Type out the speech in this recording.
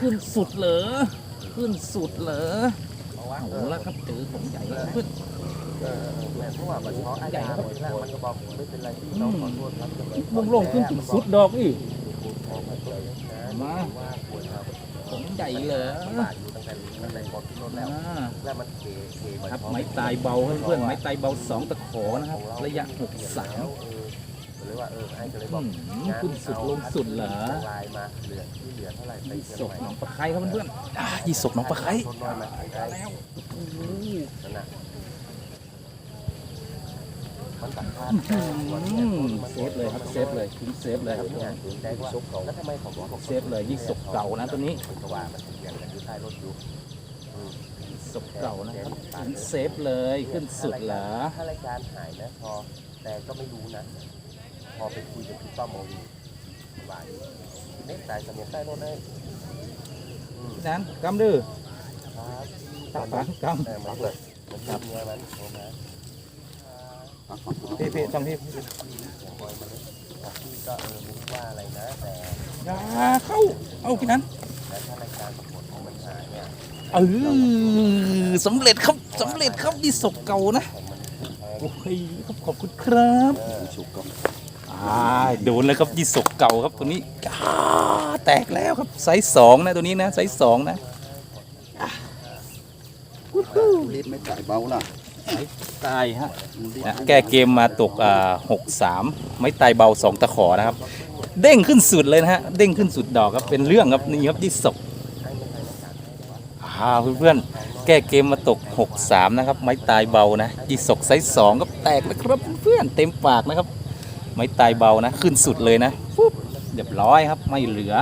ขึ้นสุดเหรอขึ้นสุดเหรอเอาละครับเจอของใหญ่แล้วเพื่อนเออแม่เพราะว่ามันเพราะอาญาหมดแล้วมันก็บอกไม่เป็นไรพี่น้องขอโทษครับลงลงขึ้นถึงสุดดอกอีกมาว่าปวดครับของใหญ่เหรอบาดอยู่ตั้งแต่ตั้งแต่ก่อนขึ้นรถแล้วอ่าแล้วมันเทเทครับไม้ตายเบาเพื่อนๆไม้ตายเบาสองตะขอนะครับ ระยะหกสาม หรือว่าเออไอ้ก็เลยบอือกมขึ้นสุดลงสุดเหรอลายมาเหลือที่เหลือเท่าไหร่ไปยี่เชียสงกใหม่หนองปลาไคร้ครับเพื่อนๆอ่ายี่สกหนองปลาไคร้ชนน้อยมาได้นั่นน่ะมันตัดพลาดอืมเซฟเลยครับเซฟเลยคุ้มเซฟเลยครับเนี่ยสนใจว่าแล้วทำไมของบอกเซฟเลยยี่สกเก่านะตัวนี้มันก็ว่ามันเปลี่ยนกันอยู่ใต้รถอยู่ศพเก่านะครับถึงเซฟเลยขึ้นสุดเหรอถ้ารายการหายนะพอแต่ก็ไม่รู้นะ พอไปคุยกับพี่ป้าโมวีว่าอยู่เน็ตตายเสมียนใต้รถได้อืมพี่นั้นกำดื้อครับตักปังกแต่มันเกิดมันมีเมียมันโทรมาำพี่พี่ต้องพี่อย่างบอยมาเลยบอกพี่ก็เออไม่รู้ว่าอะไรนะแต่อย่าเข้าเอาพี่นั้นแล้วถ้ารายการปรากฏของมันหายเนี่ยเออสำเร็จครับสำเร็จครับยี่สกเก่านะของมันแพงโอ้ยครับขอบคุณครับ เออฉุกกับอ่าโดนเลยครับยี่สกเก่าครับตัวนี้อ่าแตกแล้วครับไซส์สองนะตัวนี้นะไซส์สองนะลิตรไม่จ่ายเบาล่ะตายฮะนะแก้เกมมาตกอ่าหกสามไม่ตายเบาสองตะขอนะครับ เด้งขึ้นสุดเลยนะฮะเด้งขึ้นสุดดอกครับเป็นเรื่องครับนี่ครับยี่สกอ่าเพื่อนๆแก้เกมมาตก 6-3 นะครับ ไม้ตายเบานะยี่สกไซส์สองก็แตกแล้วครับเพื่อนๆเต็มปากนะครับ ไม้ตายเบานะ ขึ้นสุดเลยนะเรียบร้อยครับไม่เหลือ